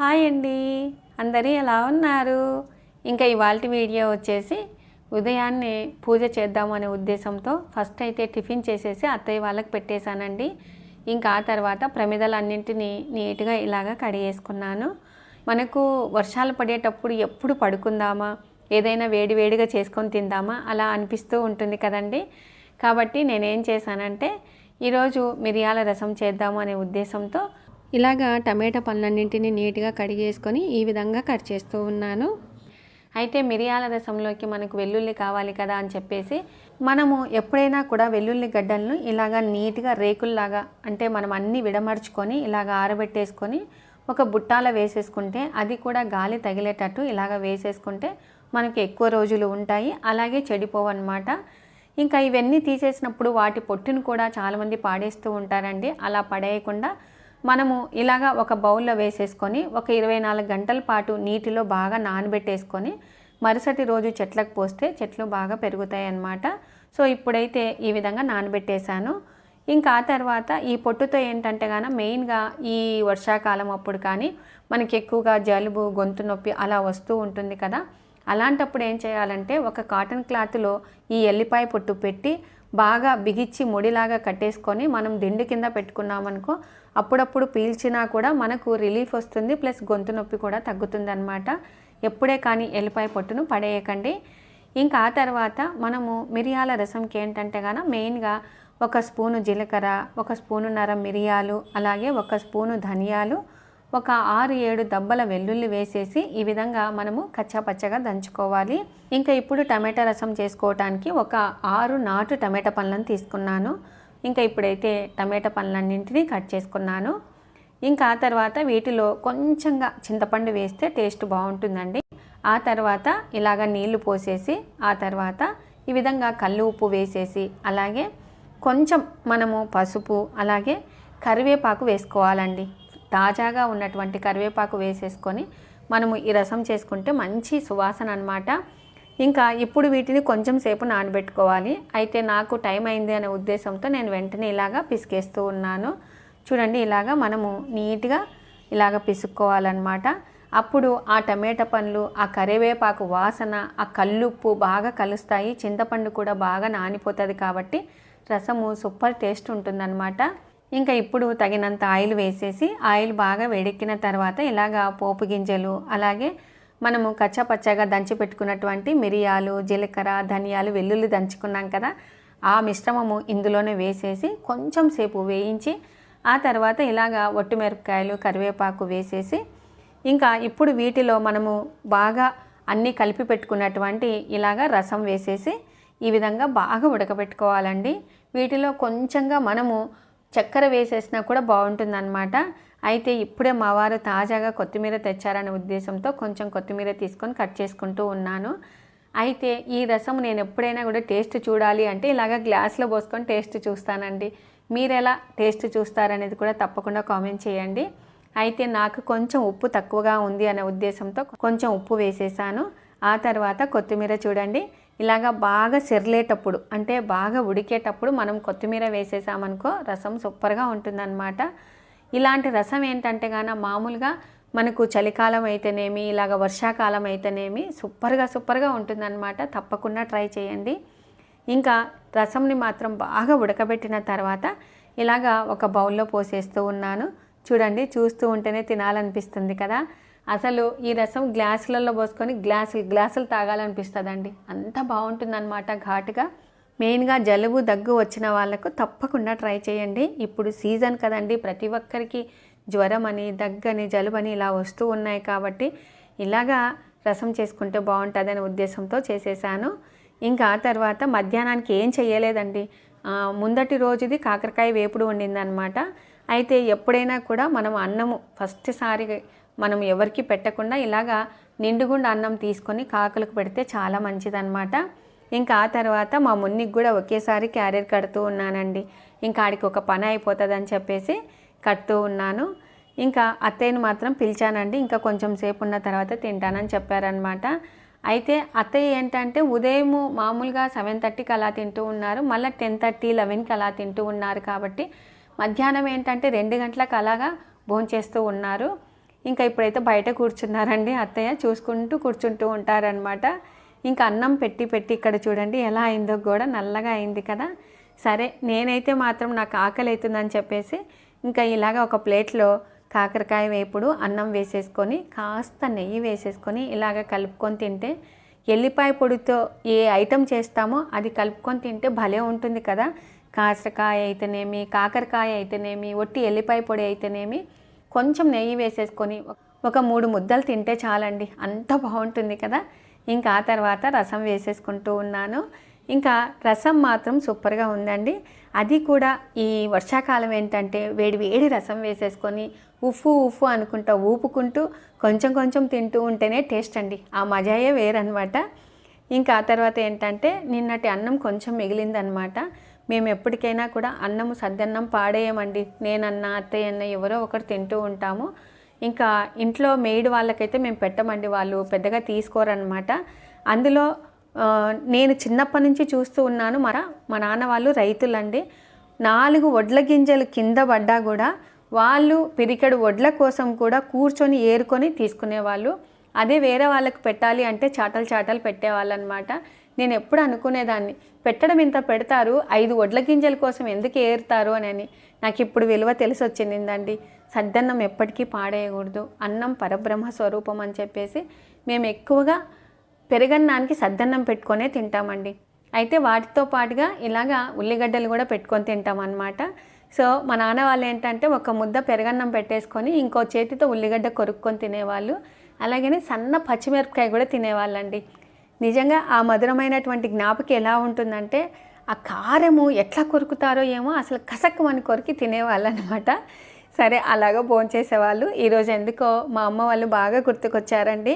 Hi అండి. అందరూ ఎలా ఉన్నారు? ఇంకా ఇవాళ వీడియో వచ్చేసి ఉదయాన్నే పూజ చేద్దామనే ఉద్దేశంతో ఫస్ట్ అయితే టిఫిన్ చేసేసి అత్తయ్య వాళ్ళకి పెట్టేశానండి. ఇంకా ఆ తర్వాత ప్రమిదలన్నింటినీ నీట్గా ఇలాగ కడిగేసుకున్నాను. మనకు వర్షాలు పడేటప్పుడు ఎప్పుడు పడుకుందామా? ఏదైనా వేడి వేడిగా చేసుకొని తిందామా? అలా అనిపిస్తూ ఉంటుంది కదండి. కాబట్టి నేనేం చేశానంటే ఈరోజు మిరియాల రసం చేద్దాము అనే ఉద్దేశంతో ఇలాగా టమాటా పళ్ళన్నింటినీ నీట్గా కడిగేసుకొని ఈ విధంగా కట్ చేస్తూ ఉన్నాను. అయితే మిరియాల రసంలోకి మనకు వెల్లుల్లి కావాలి కదా అని చెప్పేసి మనము ఎప్పుడైనా కూడా వెల్లుల్లి గడ్డలను ఇలాగా నీట్గా రేకుల్లాగా అంటే మనం అన్నీ విడమర్చుకొని ఇలాగ ఆరబెట్టేసుకొని ఒక బుట్టాల వేసేసుకుంటే అది కూడా గాలి తగిలేటట్టు ఇలాగ వేసేసుకుంటే మనకి ఎక్కువ రోజులు ఉంటాయి. అలాగే చెడిపోవన్నమాట ఇంకా ఇవన్నీ తీసేసినప్పుడు వాటి పొట్టును కూడా చాలామంది పాడేస్తూ ఉంటారండి. అలా పడేయకుండా మనము ఇలాగా ఒక బౌల్లో వేసేసుకొని ఒక ఇరవై నాలుగు గంటల పాటు నీటిలో బాగా నానబెట్టేసుకొని మరుసటి రోజు చెట్లకు పోస్తే చెట్లు బాగా పెరుగుతాయి అన్నమాట సో ఇప్పుడైతే ఈ విధంగా నానబెట్టేశాను. ఇంకా ఆ తర్వాత ఈ పొట్టుతో ఏంటంటే గాన మెయిన్గా ఈ వర్షాకాలం అప్పుడు కానీ మనకి ఎక్కువగా జలుబు గొంతు నొప్పి అలా వస్తూ ఉంటుంది కదా. అలాంటప్పుడు ఏం చేయాలంటే ఒక కాటన్ క్లాత్లో ఈ ఎల్లిపాయ పొట్టు పెట్టి బాగా బిగిచ్చి ముడిలాగా కట్టేసుకొని మనం దిండు కింద పెట్టుకున్నామనుకో అప్పుడప్పుడు పీల్చినా కూడా మనకు రిలీఫ్ వస్తుంది ప్లస్ గొంతు నొప్పి కూడా తగ్గుతుంది అనమాట ఎప్పుడే కానీ ఎల్లిపాయ పొట్టును పడేయకండి. ఇంకా ఆ తర్వాత మనము మిరియాల రసంకి ఏంటంటే గాన మెయిన్గా ఒక స్పూను జీలకర్ర ఒక స్పూనున్నర మిరియాలు అలాగే ఒక స్పూను ధనియాలు ఒక ఆరు ఏడు దబ్బల వెల్లుల్లి వేసేసి ఈ విధంగా మనము కచ్చాపచ్చగా దంచుకోవాలి. ఇంకా ఇప్పుడు టమాటా రసం చేసుకోవటానికి ఒక ఆరు నాటు టమాటా పళ్ళను తీసుకున్నాను. ఇంకా ఇప్పుడైతే టమాటా పళ్ళన్నింటినీ కట్ చేసుకున్నాను. ఇంకా ఆ తర్వాత వీటిలో కొంచెంగా చింతపండు వేస్తే టేస్ట్ బాగుంటుందండి. ఆ తర్వాత ఇలాగ నీళ్ళు పోసేసి ఆ తర్వాత ఈ విధంగా కళ్ళు ఉప్పు వేసేసి అలాగే కొంచెం మనము పసుపు అలాగే కరివేపాకు వేసుకోవాలండి. తాజాగా ఉన్నటువంటి కరివేపాకు వేసేసుకొని మనము ఈ రసం చేసుకుంటే మంచి సువాసన అనమాట ఇంకా ఇప్పుడు వీటిని కొంచెం సేపు నానబెట్టుకోవాలి. అయితే నాకు టైం అయింది అనే ఉద్దేశంతో నేను వెంటనే ఇలాగా పిసికేస్తూ ఉన్నాను. చూడండి ఇలాగా మనము నీట్గా ఇలాగ పిసుక్కోవాలన్నమాట. అప్పుడు ఆ టమాటా పండ్లు ఆ కరివేపాకు వాసన ఆ కల్లుప్పు బాగా కలుస్తాయి. చింతపండు కూడా బాగా నానిపోతుంది కాబట్టి రసము సూపర్ టేస్ట్ ఉంటుందన్నమాట. ఇంకా ఇప్పుడు తగినంత ఆయిల్ వేసేసి ఆయిల్ బాగా వేడెక్కిన తర్వాత ఇలాగా పోపు గింజలు అలాగే మనము కచ్చపచ్చగా దంచి పెట్టుకున్నటువంటి మిరియాలు జీలకర్ర ధనియాలు వెల్లుల్లి దంచుకున్నాం కదా ఆ మిశ్రమము ఇందులోనే వేసేసి కొంచెం సేపు వేయించి ఆ తర్వాత ఇలాగా ఒట్టిమిరపకాయలు కరివేపాకు వేసేసి ఇంకా ఇప్పుడు వీటిలో మనము బాగా అన్నీ కలిపి పెట్టుకున్నటువంటి ఇలాగా రసం వేసేసి ఈ విధంగా బాగా ఉడకబెట్టుకోవాలండి. వీటిలో కొంచెంగా మనము చక్కెర వేసేసినా కూడా బాగుంటుందన్నమాట. అయితే ఇప్పుడే మా వారు తాజాగా కొత్తిమీర తెచ్చారనే ఉద్దేశంతో కొంచెం కొత్తిమీర తీసుకొని కట్ చేసుకుంటూ ఉన్నాను. అయితే ఈ రసం నేను ఎప్పుడైనా కూడా టేస్ట్ చూడాలి అంటే ఇలాగ గ్లాస్లో పోసుకొని టేస్ట్ చూస్తానండి. మీరు ఎలా టేస్ట్ చూస్తారనేది కూడా తప్పకుండా కామెంట్ చేయండి. అయితే నాకు కొంచెం ఉప్పు తక్కువగా ఉంది అనే ఉద్దేశంతో కొంచెం ఉప్పు వేసేసాను. ఆ తర్వాత కొత్తిమీర చూడండి. ఇలాగా బాగా సెర్లేటప్పుడు అంటే బాగా ఉడికేటప్పుడు మనం కొత్తిమీర వేసేసామనుకో రసం సూపర్గా ఉంటుందన్నమాట. ఇలాంటి రసం ఏంటంటే గాన మామూలుగా మనకు చలికాలం అయితేనేమి ఇలాగ వర్షాకాలం అయితేనేమి సూపర్గా సూపర్గా ఉంటుందన్నమాట. తప్పకుండా ట్రై చేయండి. ఇంకా రసంని మాత్రం బాగా ఉడకబెట్టిన తర్వాత ఇలాగా ఒక బౌల్లో పోసేస్తూ ఉన్నాను. చూడండి చూస్తూ ఉంటేనే తినాలనిపిస్తుంది కదా. అసలు ఈ రసం గ్లాసులలో పోసుకొని గ్లాసులు గ్లాసులు తాగాలనిపిస్తుందండి. అంత బాగుంటుందన్నమాట ఘాటుగా. మెయిన్గా జలుబు దగ్గు వచ్చిన వాళ్ళకు తప్పకుండా ట్రై చేయండి. ఇప్పుడు సీజన్ కదండి. ప్రతి ఒక్కరికి జ్వరం అని దగ్గని జలుబని ఇలా వస్తూ ఉన్నాయి కాబట్టి ఇలాగా రసం చేసుకుంటే బాగుంటుందనే ఉద్దేశంతో చేసేసాను. ఇంకా తర్వాత మధ్యాహ్నానికి ఏం చేయలేదండి. ముందటి రోజుది కాకరకాయ వేపుడు వండిందనమాట అయితే ఎప్పుడైనా కూడా మనం అన్నము ఫస్ట్ సారి మనం ఎవరికి పెట్టకుండా ఇలాగా నిండుగుండ అన్నం తీసుకొని కాకులకు పెడితే చాలా మంచిదన్నమాట. ఇంకా ఆ తర్వాత మా మున్నికి కూడా ఒకేసారి క్యారియర్ కడుతూ ఉన్నానండి. ఇంకా ఆడికి ఒక పని అయిపోతుందని చెప్పేసి కడుతూ ఉన్నాను. ఇంకా అత్తయ్యని మాత్రం పిలిచానండి. ఇంకా కొంచెం సేపు ఉన్న తర్వాత తింటానని చెప్పారనమాట అయితే అత్తయ్య ఏంటంటే ఉదయం మామూలుగా సెవెన్ థర్టీకి అలా తింటూ ఉన్నారు. మళ్ళీ టెన్ థర్టీ లెవెన్కి అలా తింటూ ఉన్నారు కాబట్టి మధ్యాహ్నం ఏంటంటే రెండు గంటలకు అలాగా భోంచేస్తూ ఉన్నారు. ఇంకా ఇప్పుడైతే బయట కూర్చున్నారండి అత్తయ్య. చూసుకుంటూ కూర్చుంటూ ఉంటారనమాట ఇంకా అన్నం పెట్టి పెట్టి ఇక్కడ చూడండి ఎలా అయిందో కూడా నల్లగా అయింది కదా. సరే నేనైతే మాత్రం నాకు ఆకలి అవుతుందని చెప్పేసి ఇంకా ఇలాగ ఒక ప్లేట్లో కాకరకాయ వేపుడు అన్నం వేసేసుకొని కాస్త నెయ్యి వేసేసుకొని ఇలాగ కలుపుకొని తింటే ఎల్లిపాయ పొడితో ఏ ఐటెం చేస్తామో అది కలుపుకొని తింటే భలే ఉంటుంది కదా. కాసరకాయ అయితేనేమి కాకరకాయ అయితేనేమి ఒట్టి ఎల్లిపాయ పొడి అయితేనేమి కొంచెం నెయ్యి వేసేసుకొని ఒక మూడు ముద్దలు తింటే చాలండి అంత బాగుంటుంది కదా. ఇంకా ఆ తర్వాత రసం వేసేసుకుంటూ ఉన్నాను. ఇంకా రసం మాత్రం సూపర్గా ఉందండి. అది కూడా ఈ వర్షాకాలం ఏంటంటే వేడి వేడి రసం వేసేసుకొని ఉఫ్ఫు ఉఫ్ఫు అనుకుంటా ఊపుకుంటూ కొంచెం కొంచెం తింటూ ఉంటేనే టేస్ట్ అండి. ఆ మజాయే వేరనమాట ఇంకా ఆ తర్వాత ఏంటంటే నిన్నటి అన్నం కొంచెం మిగిలిందనమాట మేము ఎప్పటికైనా కూడా అన్నము సద్దన్నం పాడేయమండి. నేనన్నా అత్తయ్య అన్న ఎవరో ఒకరు తింటూ ఉంటాము. ఇంకా ఇంట్లో మేడ్ వాళ్ళకైతే మేము పెట్టమండి వాళ్ళు పెద్దగా తీసుకోరనమాట అందులో నేను చిన్నప్పటి నుంచి చూస్తూ ఉన్నాను. మర మా నాన్న వాళ్ళు రైతులండి. నాలుగు వడ్ల గింజలు కింద పడ్డా కూడా వాళ్ళు పిరికెడు వడ్ల కోసం కూడా కూర్చొని ఏరుకొని తీసుకునేవాళ్ళు. అదే వేరే వాళ్ళకి పెట్టాలి అంటే చాటలు చాటలు పెట్టేవాళ్ళు అనమాట నేను ఎప్పుడు అనుకునేదాన్ని పెట్టడం ఇంత పెడతారు ఐదు వడ్ల గింజల కోసం ఎందుకు ఏరుతారు? అని నాకు ఇప్పుడు విలువ తెలిసి వచ్చిందండి సద్దన్నం ఎప్పటికీ పాడేయకూడదు. అన్నం పరబ్రహ్మ స్వరూపం అని చెప్పేసి మేము ఎక్కువగా పెరగన్నానికి సద్దన్నం పెట్టుకొనే తింటామండి. అయితే వాటితో పాటుగా ఇలాగా ఉల్లిగడ్డలు కూడా పెట్టుకొని తింటాం అనమాట సో మా నాన్న వాళ్ళు ఏంటంటే ఒక ముద్ద పెరగన్నం పెట్టేసుకొని ఇంకో చేతితో ఉల్లిగడ్డ కొరుక్కొని తినేవాళ్ళు. అలాగనే సన్న పచ్చిమిరపకాయ కూడా తినేవాళ్ళండి. నిజంగా ఆ మధురమైనటువంటి జ్ఞాపకం ఎలా ఉంటుందంటే ఆ కారము ఎట్లా కొరుకుతారో ఏమో అసలు కసక్కమని కొరికి తినేవాళ్ళు అనమాట సరే అలాగా భోంచేసేవాళ్ళు ఈరోజు ఎందుకో మా అమ్మ వాళ్ళు బాగా గుర్తుకొచ్చారండి.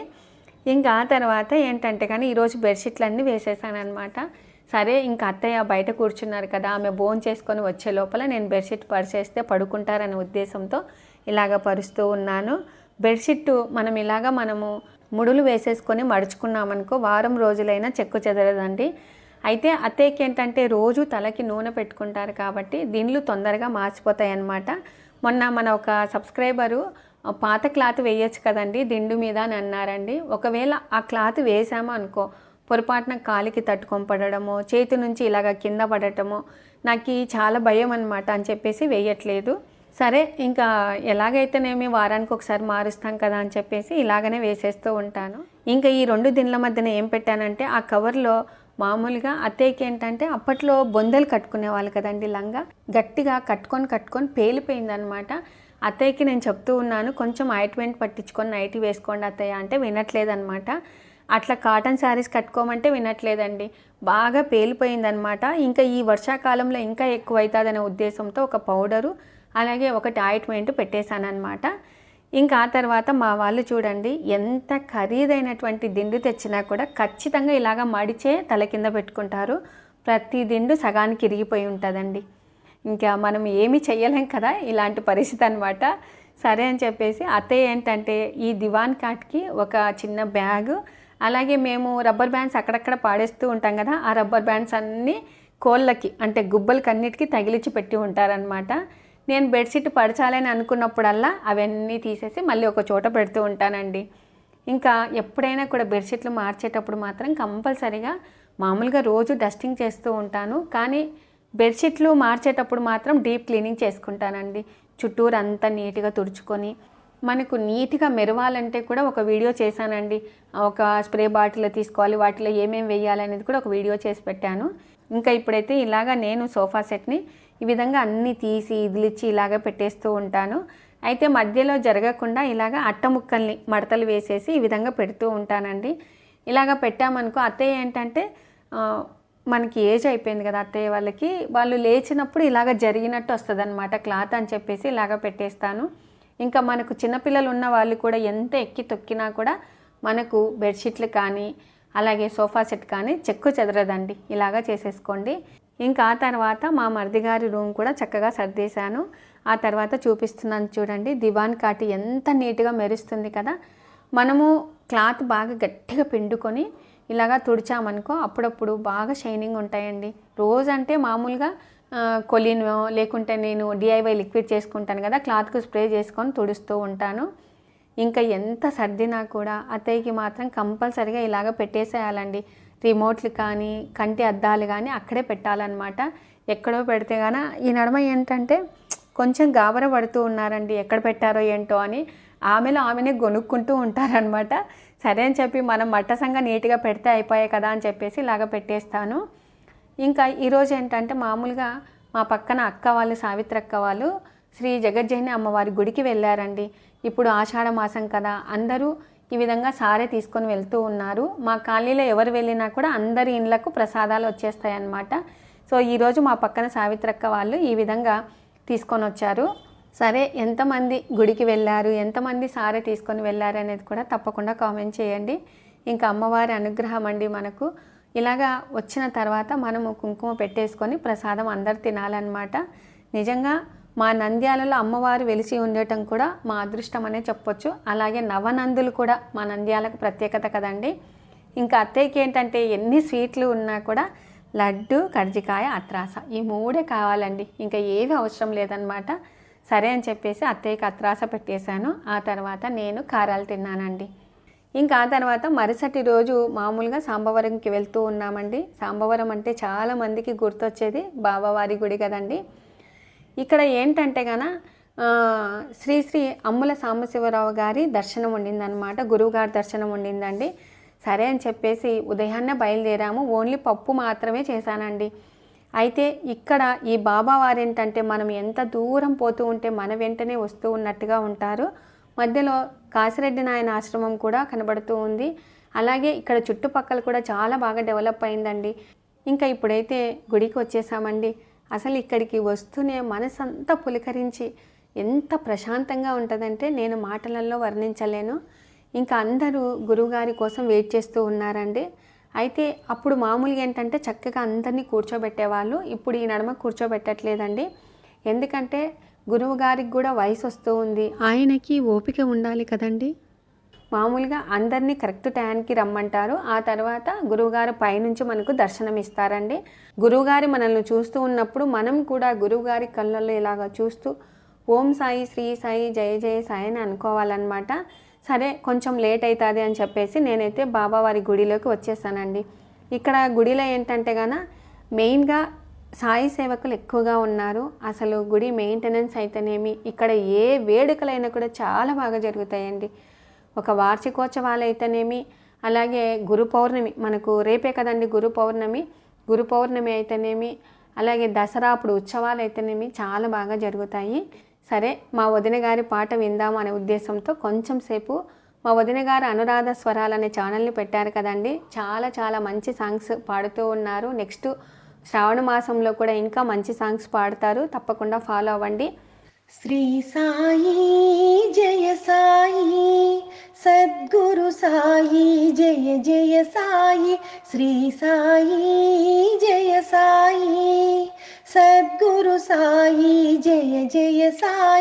ఇంకా తర్వాత ఏంటంటే కానీ ఈరోజు బెడ్షీట్లు అన్నీ వేసేసాను అనమాట సరే ఇంకా అత్తయ్య బయట కూర్చున్నారు కదా ఆమె బోన్ చేసుకొని వచ్చే లోపల నేను బెడ్షీట్ పరిచేస్తే పడుకుంటారనే ఉద్దేశంతో ఇలాగ పరుస్తూ ఉన్నాను. బెడ్షీట్ మనం ఇలాగ మనము ముడులు వేసేసుకొని మడుచుకున్నామనుకో వారం రోజులైనా చెక్కు చెదరదండి. అయితే అత్తయ్యకి ఏంటంటే రోజు తలకి నూనె పెట్టుకుంటారు కాబట్టి దీనిలు తొందరగా మార్చిపోతాయి అన్నమాట మొన్న మన ఒక సబ్స్క్రైబరు పాత క్లాత్ వేయొచ్చు కదండి దిండు మీద అని అన్నారండి. ఒకవేళ ఆ క్లాత్ వేసాము అనుకో పొరపాటున కాలికి తట్టుకొని పడడమో చేతి నుంచి ఇలాగ కింద పడటమో నాకు చాలా భయం అనమాట అని చెప్పేసి వేయట్లేదు. సరే ఇంకా ఎలాగైతేనేమి వారానికి ఒకసారి మారుస్తాం కదా అని చెప్పేసి ఇలాగనే వేసేస్తూ ఉంటాను. ఇంకా ఈ రెండు దిన్ల మధ్యన ఏం పెట్టానంటే ఆ కవర్లో మామూలుగా అత్తయ్యకి ఏంటంటే అప్పట్లో బొందలు కట్టుకునేవాళ్ళు కదండి లంగా. గట్టిగా కట్టుకొని కట్టుకొని పేలిపోయిందనమాట. అత్తయ్యకి నేను చెప్తూ ఉన్నాను కొంచెం ఆయింట్మెంట్ పట్టించుకొని నైట్ వేసుకోండి అత్తయ్య అంటే వినట్లేదనమాట. అట్లా కాటన్ శారీస్ కట్టుకోమంటే వినట్లేదండి. బాగా పేలిపోయిందనమాట. ఇంకా ఈ వర్షాకాలంలో ఇంకా ఎక్కువ అవుతుందనే ఉద్దేశంతో ఒక పౌడరు అలాగే ఒకటి ఆయింట్మెంట్ పెట్టేశానమాట ఇంకా ఆ తర్వాత మా వాళ్ళు చూడండి ఎంత ఖరీదైనటువంటి దిండు తెచ్చినా కూడా ఖచ్చితంగా ఇలాగ మడిచే తల కింద పెట్టుకుంటారు. ప్రతి దిండు సగానికి ఇరిగిపోయి ఉంటుందండి. ఇంకా మనం ఏమి చేయలేం కదా ఇలాంటి పరిస్థితి అనమాట సరే అని చెప్పేసి అత్తయ్య ఏంటంటే ఈ దివాన్ కాట్కి ఒక చిన్న బ్యాగు అలాగే మేము రబ్బర్ బ్యాండ్స్ అక్కడక్కడ పాడేస్తూ ఉంటాం కదా ఆ రబ్బర్ బ్యాండ్స్ అన్నీ కోళ్ళకి అంటే గుబ్బలకి అన్నిటికీ తగిలించి పెట్టి ఉంటారనమాట నేను బెడ్షీట్ పరచాలని అనుకున్నప్పుడల్లా అవన్నీ తీసేసి మళ్ళీ ఒక చోట పెడుతూ ఉంటానండి. ఇంకా ఎప్పుడైనా కూడా బెడ్షీట్లు మార్చేటప్పుడు మాత్రం కంపల్సరీగా మామూలుగా రోజు డస్టింగ్ చేస్తూ ఉంటాను. కానీ బెడ్షీట్లు మార్చేటప్పుడు మాత్రం డీప్ క్లీనింగ్ చేసుకుంటానండి. చుట్టూరు అంతా నీట్గా తుడుచుకొని మనకు నీట్గా మెరవాలంటే కూడా ఒక వీడియో చేశానండి. ఒక స్ప్రే బాటిల్ తీసుకోవాలి వాటిలో ఏమేమి వేయాలి అనేది కూడా ఒక వీడియో చేసి పెట్టాను. ఇంకా ఇప్పుడైతే ఇలాగా నేను సోఫా సెట్ని ఈ విధంగా అన్నీ తీసి ఇదిలిచ్చి ఇలాగ పెట్టేస్తూ ఉంటాను. అయితే మధ్యలో జరగకుండా ఇలాగ అట్ట ముక్కల్ని మడతలు వేసేసి ఈ విధంగా పెడుతూ ఉంటానండి. ఇలాగ పెట్టామనుకో అత్తయ్య ఏంటంటే మనకి ఏజ్ అయిపోయింది కదా అత్తయ్య వాళ్ళకి వాళ్ళు లేచినప్పుడు ఇలాగ జరిగినట్టు వస్తుంది అనమాట క్లాత్ అని చెప్పేసి ఇలాగ పెట్టేస్తాను. ఇంకా మనకు చిన్నపిల్లలు ఉన్న వాళ్ళు కూడా ఎంత ఎక్కి తొక్కినా కూడా మనకు బెడ్షీట్లు కానీ అలాగే సోఫా సెట్ కానీ చెక్కు చెదరదండి. ఇలాగా చేసేసుకోండి. ఇంకా ఆ తర్వాత మా మరిది గారి రూమ్ కూడా చక్కగా సర్దేశాను. ఆ తర్వాత చూపిస్తున్నాను చూడండి దివాన్ కాటి ఎంత నీట్గా మెరుస్తుంది కదా. మనము క్లాత్ బాగా గట్టిగా పిండుకొని ఇలాగా తుడిచామనుకో అప్పుడప్పుడు బాగా షైనింగ్ ఉంటాయండి. రోజు అంటే మామూలుగా ఆ, కొలినో లేకుంటే నేను డిఐవై లిక్విడ్ చేసుకుంటాను కదా క్లాత్కు స్ప్రే చేసుకొని తుడుస్తూ ఉంటాను. ఇంకా ఎంత సర్దినా కూడా అత్తయ్యకి మాత్రం కంపల్సరిగా ఇలాగ పెట్టేసేయాలండి. రిమోట్లు కానీ కంటి అద్దాలు కానీ అక్కడే పెట్టాలన్నమాట. ఎక్కడో పెడితే కానీ ఈ నడమ ఏంటంటే కొంచెం గాబర పడుతూ ఉన్నారండి. ఎక్కడ పెట్టారో ఏంటో అని ఆమెలో ఆమెనే గొనుక్కుంటూ ఉంటారనమాట సరే అని చెప్పి మనం మట్టసంగా నీట్గా పెడితే అయిపోయాయి కదా అని చెప్పేసి ఇలాగ పెట్టేస్తాను. ఇంకా ఈరోజు ఏంటంటే మామూలుగా మా పక్కన అక్క వాళ్ళు సావిత్రి అక్క వాళ్ళు శ్రీ జగజ్జయిని అమ్మవారి గుడికి వెళ్ళారండి. ఇప్పుడు ఆషాఢ మాసం కదా. అందరూ ఈ విధంగా సారే తీసుకొని వెళ్తూ ఉన్నారు. మా కాలనీలో ఎవరు వెళ్ళినా కూడా అందరి ఇండ్లకు ప్రసాదాలు వచ్చేస్తాయి అన్నమాట సో ఈరోజు మా పక్కన సావిత్రక్క వాళ్ళు ఈ విధంగా తీసుకొని వచ్చారు. సరే ఎంతమంది గుడికి వెళ్ళారు? ఎంతమంది సారే తీసుకొని వెళ్ళారు అనేది కూడా తప్పకుండా కామెంట్ చేయండి. ఇంకా అమ్మవారి అనుగ్రహం అండి మనకు. ఇలాగా వచ్చిన తర్వాత మనము కుంకుమ పెట్టేసుకొని ప్రసాదం అందరు తినాలన్నమాట. నిజంగా మా నంద్యాలలో అమ్మవారు వెలిసి ఉండటం కూడా మా అదృష్టం అనే చెప్పొచ్చు. అలాగే నవనందులు కూడా మా నంద్యాలకు ప్రత్యేకత కదండి. ఇంకా అత్తయ్యకి ఏంటంటే ఎన్ని స్వీట్లు ఉన్నా కూడా లడ్డు కర్జికాయ అత్రాస ఈ మూడే కావాలండి. ఇంకా ఏవి అవసరం లేదనమాట సరే అని చెప్పేసి అత్తయ్యకి అత్రాస పెట్టేశాను. ఆ తర్వాత నేను కారాలు తిన్నానండి. ఇంకా ఆ తర్వాత మరుసటి రోజు మామూలుగా సాంబవరంకి వెళ్తూ ఉన్నామండి. సాంబవరం అంటే చాలా మందికి గుర్తొచ్చేది బాబావారి గుడి కదండి. ఇక్కడ ఏంటంటే గన శ్రీ శ్రీ అమ్ముల సాంబశివరావు గారి దర్శనం ఉండిందనమాట గురువుగారి దర్శనం ఉండిందండి. సరే అని చెప్పేసి ఉదయాన్నే బయలుదేరాము. ఓన్లీ పప్పు మాత్రమే చేశానండి. అయితే ఇక్కడ ఈ బాబా వారు ఏంటంటే మనం ఎంత దూరం పోతూ ఉంటే మన వెంటనే వస్తూ ఉన్నట్టుగా ఉంటారు. మధ్యలో కాసిరెడ్డి నాయన ఆశ్రమం కూడా కనబడుతూ ఉంది. అలాగే ఇక్కడ చుట్టుపక్కల కూడా చాలా బాగా డెవలప్ అయిందండి. ఇంకా ఇప్పుడైతే గుడికి వచ్చేసామండి. అసలు ఇక్కడికి వస్తూనే మనసంతా పులకరించి ఎంత ప్రశాంతంగా ఉంటుందంటే నేను మాటలలో వర్ణించలేను. ఇంకా అందరూ గురువుగారి కోసం వెయిట్ చేస్తూ ఉన్నారండి. అయితే అప్పుడు మామూలుగా ఏంటంటే చక్కగా అందరినీ కూర్చోబెట్టేవాళ్ళు. ఇప్పుడు ఈ నడమ కూర్చోబెట్టట్లేదండి. ఎందుకంటే గురువు గారికి కూడా వయసు వస్తూ ఉంది. ఆయనకి ఓపిక ఉండాలి కదండి. మామూలుగా అందరినీ కరెక్ట్ టైంకి రమ్మంటారు. ఆ తర్వాత గురువుగారు పైనుంచి మనకు దర్శనం ఇస్తారండి గురువుగారి మనల్ని చూస్తూ ఉన్నప్పుడు మనం కూడా గురువుగారి కళ్ళల్లో ఇలాగ చూస్తూ ఓం సాయి శ్రీ సాయి జయ జయ సాయి అని అనుకోవాలన్నమాట. సరే కొంచెం లేట్ అవుతుంది అని చెప్పేసి నేనైతే బాబావారి గుడిలోకి వచ్చేసానండి. ఇక్కడ గుడిలో ఏంటంటే గాన మెయిన్గా సాయి సేవకులు ఎక్కువగా ఉన్నారు. అసలు గుడి మెయింటెనెన్స్ అయితేనేమి ఇక్కడ ఏ వేడుకలైనా కూడా చాలా బాగా జరుగుతాయండి. ఒక వార్షికోత్సవాలు అయితేనేమి అలాగే గురు పౌర్ణమి మనకు రేపే కదండి గురు పౌర్ణమి గురు పౌర్ణమి అయితేనేమి అలాగే దసరా అప్పుడు ఉత్సవాలు అయితేనేమి చాలా బాగా జరుగుతాయి. సరే మా వదిన గారి పాట విందాం అనే ఉద్దేశంతో కొంచెం సేపు మా వదిన గారు అనురాధ స్వరాలు అనే ఛానల్ని పెట్టారు కదండి. చాలా చాలా మంచి సాంగ్స్ పాడుతూ ఉన్నారు. నెక్స్ట్ శ్రావణ మాసంలో కూడా ఇంకా మంచి సాంగ్స్ పాడతారు. తప్పకుండా ఫాలో అవ్వండి. ी साई जय सागुरु साय जयसा जय साई सागुरु साई जय जय सा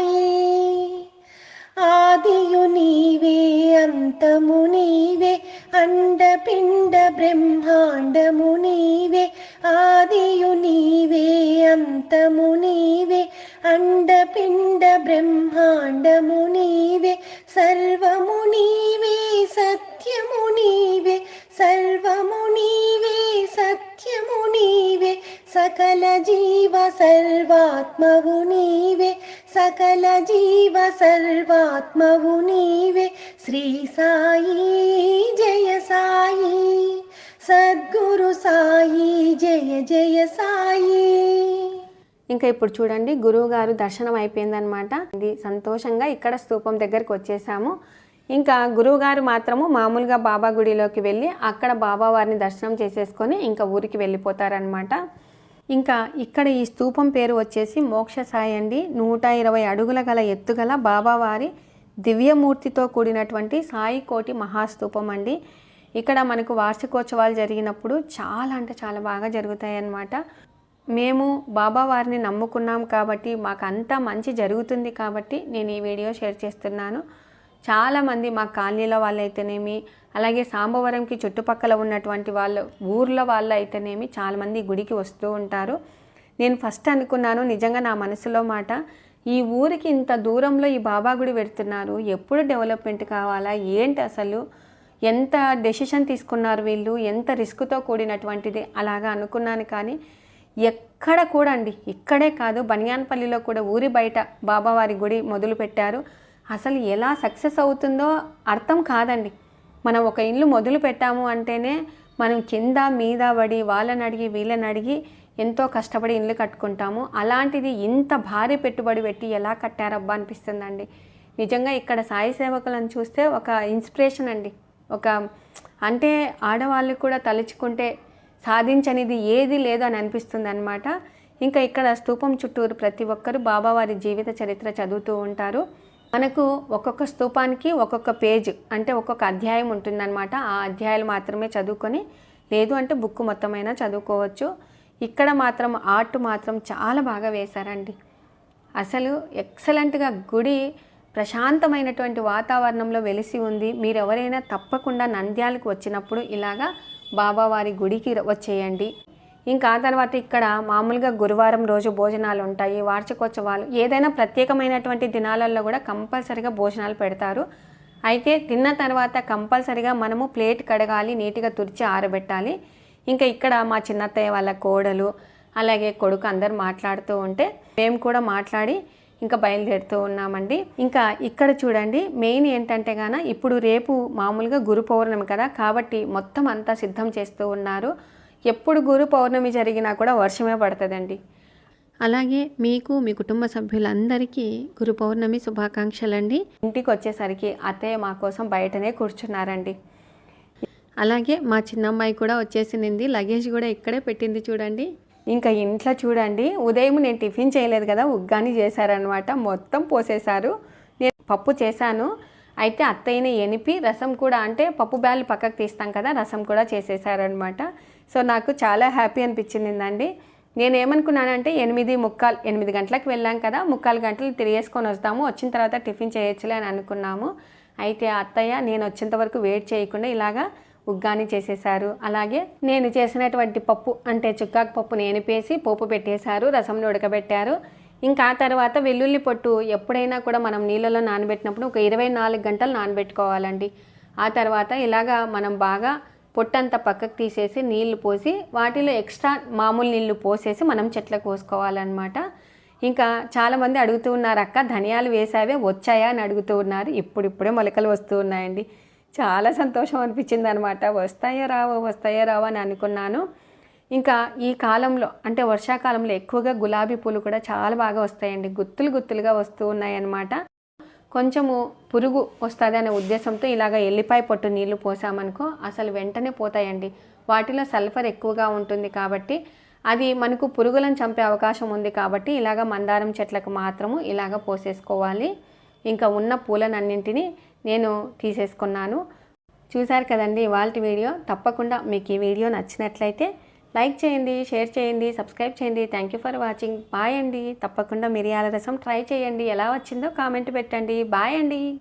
आदियुनिवे अं तमुनिवे अण्ड पिण्ड ब्रह्माण्ड नीवे वे आदियुनिवे अंन्तमुनि वे అండపిండ బ్రహ్మాండము నీవే సర్వము నీవే సత్యము నీవే సర్వము నీవే సత్యము నీవే సకల జీవ సర్వాత్మవు నీవే సకల జీవ సర్వాత్మవు నీవే శ్రీ సాయి జయ సాయి సద్గురు సాయి జయ జయ సాయి ఇంకా ఇప్పుడు చూడండి గురువు గారు దర్శనం అయిపోయిందనమాట ఇది సంతోషంగా ఇక్కడ స్తూపం దగ్గరికి వచ్చేసాము. ఇంకా గురువుగారు మాత్రము మామూలుగా బాబా గుడిలోకి వెళ్ళి అక్కడ బాబావారిని దర్శనం చేసేసుకొని ఇంకా ఊరికి వెళ్ళిపోతారనమాట ఇంకా ఇక్కడ ఈ స్తూపం పేరు వచ్చేసి మోక్ష సాయి అండి. నూట ఇరవై అడుగుల గల ఎత్తుగల బాబావారి దివ్యమూర్తితో కూడినటువంటి సాయి కోటి మహాస్తూపం అండి. ఇక్కడ మనకు వార్షికోత్సవాలు జరిగినప్పుడు చాలా అంటే చాలా బాగా జరుగుతాయి అన్నమాట మేము బాబా వారిని నమ్ముకున్నాం కాబట్టి మాకు అంతా మంచి జరుగుతుంది కాబట్టి నేను ఈ వీడియో షేర్ చేస్తున్నాను. చాలామంది మా కాలనీలో వాళ్ళు అయితేనేమి అలాగే సాంబవరంకి చుట్టుపక్కల ఉన్నటువంటి వాళ్ళు ఊర్ల వాళ్ళు అయితేనేమి చాలామంది గుడికి వస్తూ ఉంటారు. నేను ఫస్ట్ అనుకున్నాను నిజంగా నా మనసులో మాట ఈ ఊరికి ఇంత దూరంలో ఈ బాబా గుడి పెడుతున్నారు ఎప్పుడు డెవలప్మెంట్ కావాలా ఏంటి అసలు ఎంత డెసిషన్ తీసుకున్నారు వీళ్ళు ఎంత రిస్క్తో కూడినటువంటిది అలాగా అనుకున్నాను. కానీ ఎక్కడ కూడా అండి ఇక్కడే కాదు బనియాన్పల్లిలో కూడా ఊరి బయట బాబావారి గుడి మొదలుపెట్టారు అసలు ఎలా సక్సెస్ అవుతుందో అర్థం కాదండి. మనం ఒక ఇల్లు మొదలు పెట్టాము అంటేనే మనం కింద మీద పడి వాళ్ళని అడిగి వీళ్ళని అడిగి ఎంతో కష్టపడి ఇల్లు కట్టుకుంటాము. అలాంటిది ఇంత భారీ పెట్టుబడి పెట్టి ఎలా కట్టారబ్బా అనిపిస్తుందండి. నిజంగా ఇక్కడ సాయి సేవకులను చూస్తే ఒక ఇన్స్పిరేషన్ అండి. ఒక అంటే ఆడవాళ్ళు కూడా తలుచుకుంటే సాధించనిది ఏది లేదు అని అనిపిస్తుంది అనమాట ఇంకా ఇక్కడ స్తూపం చుట్టూరు ప్రతి ఒక్కరు బాబావారి జీవిత చరిత్ర చదువుతూ ఉంటారు. మనకు ఒక్కొక్క స్తూపానికి ఒక్కొక్క పేజ్ అంటే ఒక్కొక్క అధ్యాయం ఉంటుందన్నమాట. ఆ అధ్యాయాలు మాత్రమే చదువుకొని లేదు అంటే బుక్ మొత్తమైనా చదువుకోవచ్చు. ఇక్కడ మాత్రం ఆర్ట్ మాత్రం చాలా బాగా వేశారండి. అసలు ఎక్సలెంట్గా గుడి ప్రశాంతమైనటువంటి వాతావరణంలో వెలిసి ఉంది. మీరు ఎవరైనా తప్పకుండా నంద్యాలకు వచ్చినప్పుడు ఇలాగా బాబావారి గుడికి వచ్చేయండి. ఇంకా ఆ తర్వాత ఇక్కడ మామూలుగా గురువారం రోజు భోజనాలు ఉంటాయి వార్షికోత్సవాలు ఏదైనా ప్రత్యేకమైనటువంటి దినాలలో కూడా కంపల్సరిగా భోజనాలు పెడతారు. అయితే తిన్న తర్వాత కంపల్సరిగా మనము ప్లేట్ కడగాలి నీట్గా తుడిచి ఆరబెట్టాలి. ఇంకా ఇక్కడ మా చిన్నత్తయ్య వాళ్ళ కోడలు అలాగే కొడుకు అందరు మాట్లాడుతూ ఉంటే మేము కూడా మాట్లాడి ఇంకా బయలుదేరుతూ ఉన్నామండి. ఇంకా ఇక్కడ చూడండి మెయిన్ ఏంటంటే గాన ఇప్పుడు రేపు మామూలుగా గురు పౌర్ణమి కదా కాబట్టి మొత్తం అంతా సిద్ధం చేస్తూ ఉన్నారు. ఎప్పుడు గురు పౌర్ణమి జరిగినా కూడా వర్షమే పడుతుందండి. అలాగే మీకు మీ కుటుంబ సభ్యులందరికీ గురు పౌర్ణమి శుభాకాంక్షలండి. ఇంటికి వచ్చేసరికి అత్తయ్య మా కోసం బయటనే కూర్చున్నారండి. అలాగే మా చిన్నమ్మాయి కూడా వచ్చేసింది లగేజ్ కూడా ఇక్కడే పెట్టింది చూడండి. ఇంకా ఇంట్లో చూడండి ఉదయం నేను టిఫిన్ చేయలేదు కదా ఉగ్గాని చేశారనమాట మొత్తం పోసేశారు. నేను పప్పు చేశాను. అయితే అత్తయ్యని ఎనిపి రసం కూడా అంటే పప్పు బ్యాలు పక్కకు తీస్తాం కదా రసం కూడా చేసేసారనమాట సో నాకు చాలా హ్యాపీ అనిపించిందండి నేను ఏమనుకున్నానంటే ఎనిమిది ముక్కాలు ఎనిమిది గంటలకు వెళ్ళాం కదా ముక్కాలు గంటలు తిరిగేసుకొని వస్తాము. వచ్చిన తర్వాత టిఫిన్ చేయొచ్చులే అని అనుకున్నాము. అయితే అత్తయ్య నేను వచ్చేంత వరకు వెయిట్ చేయకుండా ఇలాగా ఉగ్గాని చేసేసారు అలాగే నేను చేసినటువంటి పప్పు అంటే చుక్కాకు పప్పు నేనిపేసి పోపు పెట్టేశారు రసంని ఉడకబెట్టారు. ఇంకా ఆ తర్వాత వెల్లుల్లి పొట్టు ఎప్పుడైనా కూడా మనం నీళ్ళలో నానబెట్టినప్పుడు ఒక ఇరవై నాలుగు గంటలు నానబెట్టుకోవాలండి. ఆ తర్వాత ఇలాగా మనం బాగా పొట్టంతా పక్కకు తీసేసి నీళ్ళు పోసి వాటిలో ఎక్స్ట్రా మామూలు నీళ్ళు పోసేసి మనం చెట్లకు పోసుకోవాలన్నమాట ఇంకా చాలామంది అడుగుతూ ఉన్నారు అక్క ధనియాలు వేసావే వచ్చాయా? అని అడుగుతూ ఉన్నారు. ఇప్పుడిప్పుడే మొలకలు వస్తూ ఉన్నాయండి. చాలా సంతోషం అనిపించింది అనమాట వస్తాయో రావో వస్తాయో రావో అని అనుకున్నాను. ఇంకా ఈ కాలంలో అంటే వర్షాకాలంలో ఎక్కువగా గులాబీ పూలు కూడా చాలా బాగా వస్తాయండి. గుత్తులు గుత్తులుగా వస్తూ ఉన్నాయన్నమాట. కొంచెము పురుగు వస్తుంది అనే ఉద్దేశంతో ఇలాగ ఎల్లిపాయ పొట్టు నీళ్ళు పోసామనుకో అసలు వెంటనే పోతాయండి. వాటిలో సల్ఫర్ ఎక్కువగా ఉంటుంది కాబట్టి అది మనకు పురుగులను చంపే అవకాశం ఉంది కాబట్టి ఇలాగ మందారం చెట్లకు మాత్రము ఇలాగ పోసేసుకోవాలి. ఇంకా ఉన్న పూలనన్నింటినీ నేను తీసేసుకున్నాను. చూశారు కదండి ఇవాళ వీడియో. తప్పకుండా మీకు ఈ వీడియో నచ్చినట్లయితే లైక్ చేయండి షేర్ చేయండి సబ్స్క్రైబ్ చేయండి. Thank you for watching bye అండి. తప్పకుండా మిరియాల రసం ట్రై చేయండి. ఎలా వచ్చిందో కామెంట్ పెట్టండి. బాయ్ అండి.